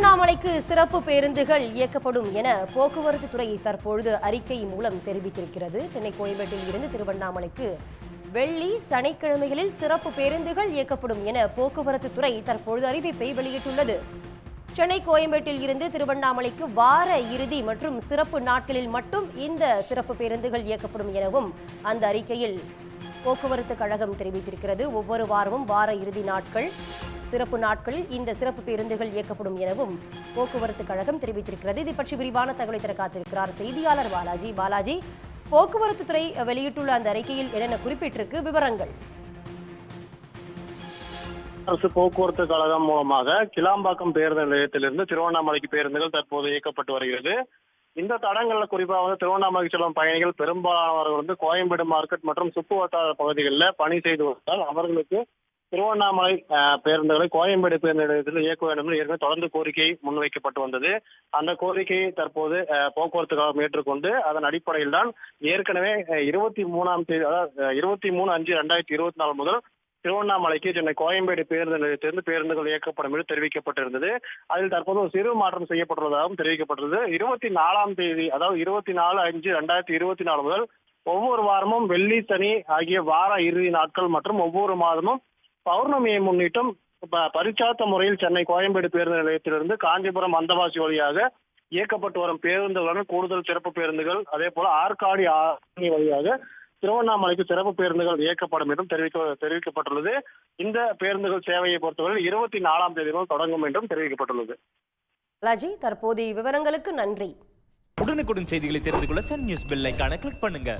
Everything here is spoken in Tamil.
திருவண்ணாமலைக்கு சிறப்பு பேருந்துகள் இயக்கப்படும் என போக்குவரத்து துறை தற்பொழுது அறிக்கை மூலம் தெரிவித்திருக்கிறது. சென்னை கோயம்பேட்டில் இருந்து திருவண்ணாமலைக்கு வெள்ளி சனிக்கிழமைகளில் சிறப்பு பேருந்துகள் இயக்கப்படும் என போக்குவரத்து துறை தற்பொழுது அறிவிப்பை வெளியிட்டுள்ளது. சென்னை கோயம்பேட்டில் இருந்து திருவண்ணாமலைக்கு வார இறுதி மற்றும் சிறப்பு நாட்களில் மட்டும் இந்த சிறப்பு பேருந்துகள் இயக்கப்படும் எனவும் அந்த அறிக்கையில் போக்குவரத்து கழகம் தெரிவித்திருக்கிறது. ஒவ்வொரு வாரமும் வார இறுதி நாட்கள் சிறப்பு நாட்களில் இந்த சிறப்பு பேருந்துகள் இயக்கப்படும் எனவும் போக்குவரத்து கழகம் தெரிவித்திருக்கிறது. இது பற்றி விரிவான தகவலை தர காத்திருக்கிறார் செய்தியாளர் பாலாஜி. பாலாஜி போக்குவரத்து துறை வெளியிட்டுள்ள அந்த அறிக்கையில் என்னென்ன குறிப்பிட்டிருக்கு? விவரங்கள். அரசு போக்குவரத்து கழகம் மூலமாக கிளாம்பாக்கம் பேருந்து நிலையத்திலிருந்து திருவண்ணாமலைக்கு பேருந்துகள் தற்போது இயக்கப்பட்டு வருகிறது. இந்த தடங்கள்ல குறிப்பாக வந்து திருவண்ணாமலைக்கு செல்லும் பயணிகள் பெரும்பாலானவர்கள் வந்து கோயம்பேடு மார்க்கெட் மற்றும் சுற்று வட்டார பகுதிகளில் பணி செய்து வருவதால் அவர்களுக்கு திருவண்ணாமலை பேருந்துகளை கோயம்பேடு பேருந்து நிலையத்தில் இயக்க வேண்டும் என்று ஏற்கனவே தொடர்ந்து கோரிக்கை முன்வைக்கப்பட்டு வந்தது. அந்த கோரிக்கையை தற்போது போக்குவரத்து கழகம் ஏற்றுக்கொண்டு அதன் அடிப்படையில் தான் ஏற்கனவே இருபத்தி மூணாம் தேதி அதாவது இருபத்தி மூணு அஞ்சு ரெண்டாயிரத்தி இருபத்தி நாலு முதல் திருவண்ணாமலைக்கு சென்னை கோயம்பேடு பேருந்து நிலையத்திலிருந்து பேருந்துகள் இயக்கப்படும் என்று தெரிவிக்கப்பட்டிருந்தது. அதில் தற்போது ஒரு சிறு மாற்றம் செய்யப்பட்டுள்ளதாகவும் தெரிவிக்கப்பட்டுள்ளது இருபத்தி நாலாம் தேதி அதாவது இருபத்தி நாலு அஞ்சு ரெண்டாயிரத்தி இருபத்தி நாலு முதல் ஒவ்வொரு வாரமும் வெள்ளி சனி ஆகிய வார இறுதி நாட்கள் மற்றும் ஒவ்வொரு மாதமும் பௌர்ணமியை முன்னிட்டும் ப- பரிச்சார்த்த முறையில் சென்னை கோயம்பேடு பேருந்து நிலையத்திலிருந்து காஞ்சிபுரம் அந்தவாசி வழியாக இயக்கப்பட்டு வரும் பேருந்துகளுடன் கூடுதல் சிறப்பு பேருந்துகள் அதே போல ஆற்காடி ஆரணி வழியாக திருவண்ணாமலைக்கு சிறப்பு பேருந்துகள் இயக்கப்படும் என்றும் தெரிவிக்க தெரிவிக்கப்பட்டுள்ளது. இந்த பேருந்துகள் சேவையை பொறுத்தவரை இருபத்தி நாலாம் தேதி முதல் தொடங்கும் என்றும் தெரிவிக்கப்பட்டுள்ளது. பாலாஜி தற்போதைய விவரங்களுக்கு நன்றி. உடனுக்குடன் செய்திகளை தெரிந்து கொள்ள சன் நியூஸ் பெல் ஐகானை கிளிக் பண்ணுங்க.